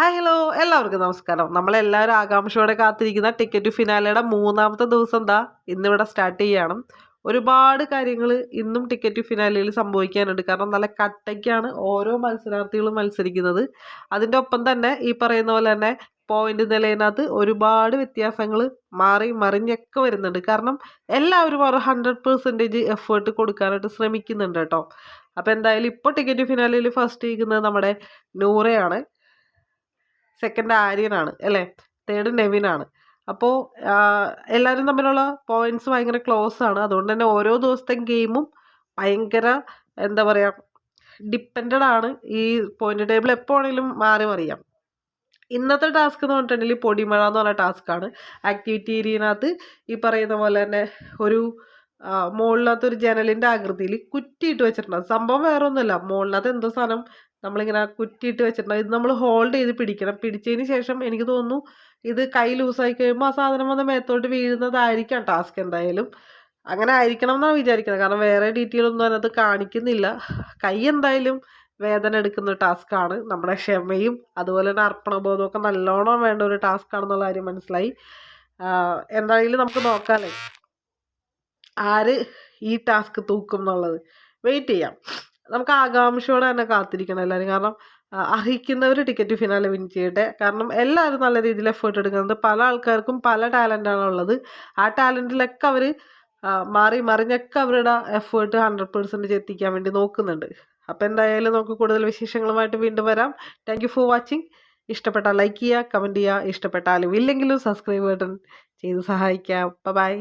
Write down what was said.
Hi hello എല്ലാവർക്കും നമസ്കാരം. നമ്മളെല്ലാവരും ആകാംക്ഷയോടെ കാത്തിരിക്കുന്ന ടിക്കറ്റ് ഫിനാലയുടെ മൂന്നാമത്തെ ദിവസം എന്താ ഇന്നിവിടെ സ്റ്റാർട്ട് ചെയ്യണം. ഒരുപാട് കാര്യങ്ങൾ ഇന്നും ടിക്കറ്റ് ഫിനാലയിൽ സംഭവിക്കാനുണ്ട്. കാരണം നല്ല കട്ടയ്ക്കാണ് ഓരോ മത്സരാർത്ഥികളും മത്സരിക്കുന്നത്. അതിന്റെ ഒപ്പം തന്നെ ഈ പറയുന്ന പോലെ തന്നെ പോയിന്റ് നിലയിനകത്ത് ഒരുപാട് വ്യത്യാസങ്ങൾ മാറി മറിഞ്ഞൊക്കെ വരുന്നുണ്ട്. കാരണം എല്ലാവരും ഒരു ഹൺഡ്രഡ് പെർസെന്റേജ് എഫേർട്ട് കൊടുക്കാനായിട്ട് ശ്രമിക്കുന്നുണ്ട് കേട്ടോ. അപ്പോൾ എന്തായാലും ഇപ്പോൾ ടിക്കറ്റ് ഫിനാലയിൽ ഫസ്റ്റ് ഇരിക്കുന്നത് നമ്മുടെ നൂറയാണ്. സെക്കൻഡ് ആര്യനാണ് അല്ലേ? തേർഡ് നെവിനാണ്. അപ്പോൾ എല്ലാവരും തമ്മിലുള്ള പോയിന്റ്സ് ഭയങ്കര ക്ലോസ് ആണ്. അതുകൊണ്ട് തന്നെ ഓരോ ദിവസത്തെ ഗെയിമും ഭയങ്കര എന്താ പറയുക ഡിപ്പെൻഡഡ് ആണ്. ഈ പോയിന്റ് ടേബിൾ എപ്പോൾ ആണെങ്കിലും മാറി മറിയാം. ഇന്നത്തെ ടാസ്ക് എന്ന് പറഞ്ഞിട്ടുണ്ടെങ്കിൽ പൊടിമഴ എന്ന് പറഞ്ഞ ടാസ്ക്കാണ് ആക്ടിവിറ്റി ഏരിയനകത്ത് ഈ പറയുന്ന പോലെ തന്നെ ഒരു മുകളിനകത്ത് ഒരു ജനലിന്റെ ആകൃതിയിൽ കുറ്റിയിട്ട് വെച്ചിട്ടുണ്ട്. സംഭവം വേറെ ഒന്നുമില്ല മുകളിനകത്ത് എന്തോ സാധനം നമ്മളിങ്ങനെ കുറ്റിയിട്ട് വെച്ചിട്ടുണ്ടാവും ഇത് നമ്മൾ ഹോൾഡ് ചെയ്ത് പിടിക്കണം. പിടിച്ചതിന് ശേഷം എനിക്ക് തോന്നുന്നു ഇത് കൈ ലൂസായി കഴിയുമ്പോൾ ആ സാധനം വന്ന് മേത്തോട്ട് വീഴുന്നതായിരിക്കാം ടാസ്ക് എന്തായാലും. അങ്ങനെ ആയിരിക്കണം എന്നാണ് വിചാരിക്കുന്നത്. കാരണം വേറെ ഡീറ്റെയിൽ ഒന്നും അതിനകത്ത് കാണിക്കുന്നില്ല. കൈ എന്തായാലും വേദന എടുക്കുന്ന ടാസ്ക്കാണ് നമ്മുടെ ക്ഷമയും അതുപോലെ തന്നെ അർപ്പണബോധവും ഒക്കെ നല്ലോണം വേണ്ട ഒരു ടാസ്ക് ആണെന്നുള്ള കാര്യം മനസ്സിലായി. എന്തായാലും നമുക്ക് നോക്കാമല്ലേ ആര് ഈ ടാസ്ക് തൂക്കും എന്നുള്ളത്? വെയിറ്റ് ചെയ്യാം. നമുക്ക് ആകാംക്ഷയോടെ തന്നെ കാത്തിരിക്കണം എല്ലാവരും. കാരണം അർഹിക്കുന്നവർ ടിക്കറ്റ് ഫിനാലെ വിൻ ചെയ്യട്ടെ. കാരണം എല്ലാവരും നല്ല രീതിയിൽ എഫേർട്ട് എടുക്കുന്നത് പല ആൾക്കാർക്കും പല ടാലന്റാണ് ഉള്ളത്. ആ ടാലന്റിലൊക്കെ അവർ മാറി മറിഞ്ഞൊക്കെ അവരുടെ എഫേർട്ട് ഹൺഡ്രഡ് പെർസെന്റേജ് എത്തിക്കാൻ വേണ്ടി നോക്കുന്നുണ്ട്. അപ്പോൾ എന്തായാലും നമുക്ക് കൂടുതൽ വിശേഷങ്ങളുമായിട്ട് വീണ്ടും വരാം. താങ്ക് ഫോർ വാച്ചിങ് ഇഷ്ടപ്പെട്ടാൽ ലൈക്ക് ചെയ്യുക കമന്റ് ചെയ്യുക. ഇഷ്ടപ്പെട്ടാലും ഇല്ലെങ്കിലും സബ്സ്ക്രൈബ് ബട്ടൺ ചെയ്ത് സഹായിക്കാം. ബൈ